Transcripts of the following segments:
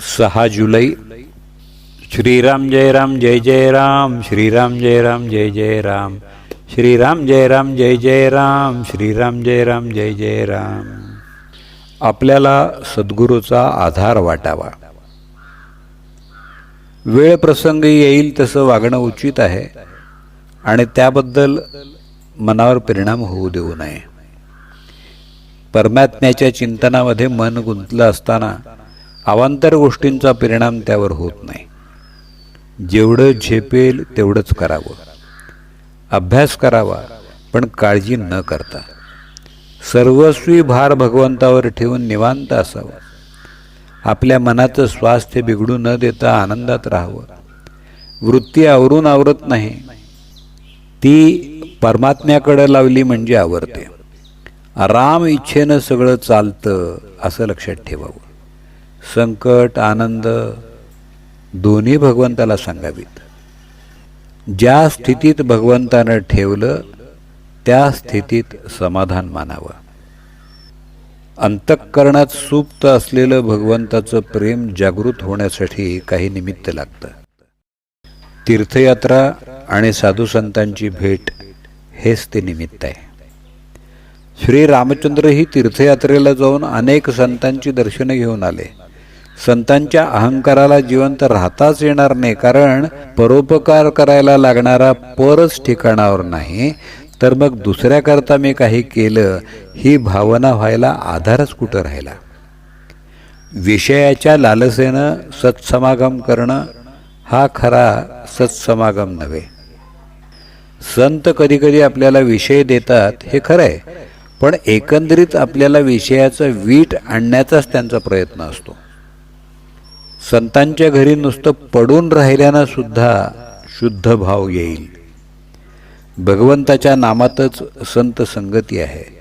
सहा जुलै श्रीराम जय राम जय जय राम। श्रीराम जय राम जय जय राम। श्रीराम जय राम जय जय राम। श्रीराम जय राम जय जय राम। आपल्याला सद्गुरूचा आधार वाटावा. वेळ प्रसंग येईल तसं वागणं उचित आहे आणि त्याबद्दल मनावर परिणाम होऊ देऊ नये. परमात्म्याच्या चिंतनामध्ये मन गुंतलं असताना अवांतर गोष्टींचा परिणाम त्यावर होत नाही. जेवढं झेपेल तेवढंच करावं. अभ्यास करावा पण काळजी न करता. सर्वस्वी भार भगवंतावर ठेवून निवांत असावं. आपल्या मनाचं स्वास्थ्य बिघडू न देता आनंदात राहावं. वृत्ती आवरून आवरत नाही. ती परमात्म्याकडे लावली म्हणजे आवरते. राम इच्छेनं सगळं चालतं असं लक्षात ठेवावं. संकट आनंद दोन्ही भगवंताला सांगावीत. ज्या स्थितीत भगवंतानं ठेवलं त्या स्थितीत समाधान मानावं. अंतःकरणात सुप्त असलेलं भगवंताचं प्रेम जागृत होण्यासाठी काही निमित्त लागतं. तीर्थयात्रा आणि साधूसंतांची भेट हेच ते निमित्त आहे. श्री रामचंद्र ही तीर्थयात्रेला जाऊन अनेक संतांची दर्शनं घेऊन आले. संतांच्या अहंकाराला जिवंत राहताच येणार नाही कारण परोपकार करायला लागणारा परच ठिकाणावर नाही. तर मग दुसऱ्याकरता मी काही केलं ही भावना व्हायला आधारच कुठं राहिला? विषयाच्या लालसेनं सत्समागम करणं हा खरा सत्समागम नव्हे. संत कधीकधी आपल्याला विषय देतात हे खरं आहे. पण एकंदरीत आपल्याला विषयाचं वीट आणण्याचाच त्यांचा प्रयत्न असतो. संतांच्या घरी नुसतं पडून राहिल्यानं सुद्धा शुद्ध भाव येईल. भगवंताच्या नामातच संत संगती आहे.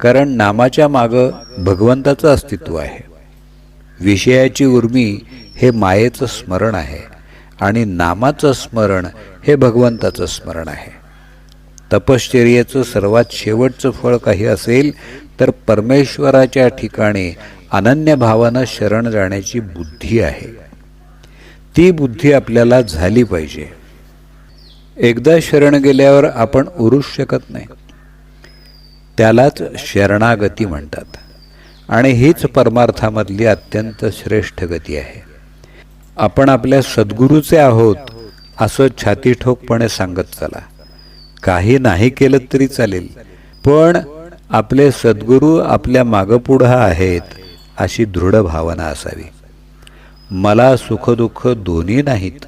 कारण नामाच्या मागं भगवंताचं अस्तित्व आहे. विषयाची उर्मी हे मायेचं स्मरण आहे आणि नामाचं स्मरण हे भगवंताचं स्मरण आहे. तपश्चर्याचं सर्वात शेवटचं फळ काही असेल तर परमेश्वराच्या ठिकाणी अनन्य भावानं शरण जाण्याची बुद्धी आहे. ती बुद्धी आपल्याला झाली पाहिजे. एकदा शरण गेल्यावर आपण उरूच शकत नाही. त्यालाच शरणागती म्हणतात. आणि हीच परमार्थामधली अत्यंत श्रेष्ठ गती आहे. आपण आपल्या सद्गुरूचे आहोत असं छाती ठोकपणे सांगत चला. काही नाही केलं तरी चालेल पण आपले सद्गुरू आपल्या मागपुढं आहेत अशी दृढ भावना असावी. मला सुखदुःख दोन्ही नाहीत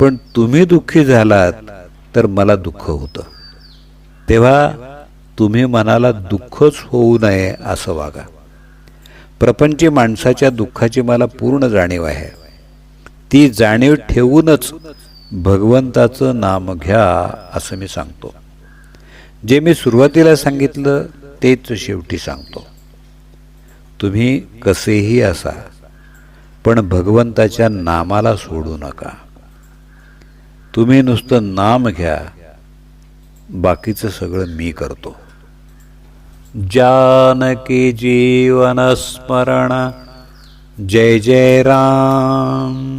पण तुम्ही दुःखी झालात तर मला दुःख होतं. तेव्हा तुम्ही मनाला दुःखच होऊ नये असं वागा. प्रपंची माणसाच्या दुःखाची मला पूर्ण जाणीव आहे. ती जाणीव ठेवूनच भगवंताचं नाम घ्या असं मी सांगतो. जे मी सुरुवातीला सांगितलं तेच शेवटी सांगतो. तुम्ही कसेही असा पण भगवंताच्या नामाला सोडू नका. तुम्ही नुसतं नाम घ्या बाकीचं सगळं मी करतो. जानकी जीवन स्मरण जय जय राम.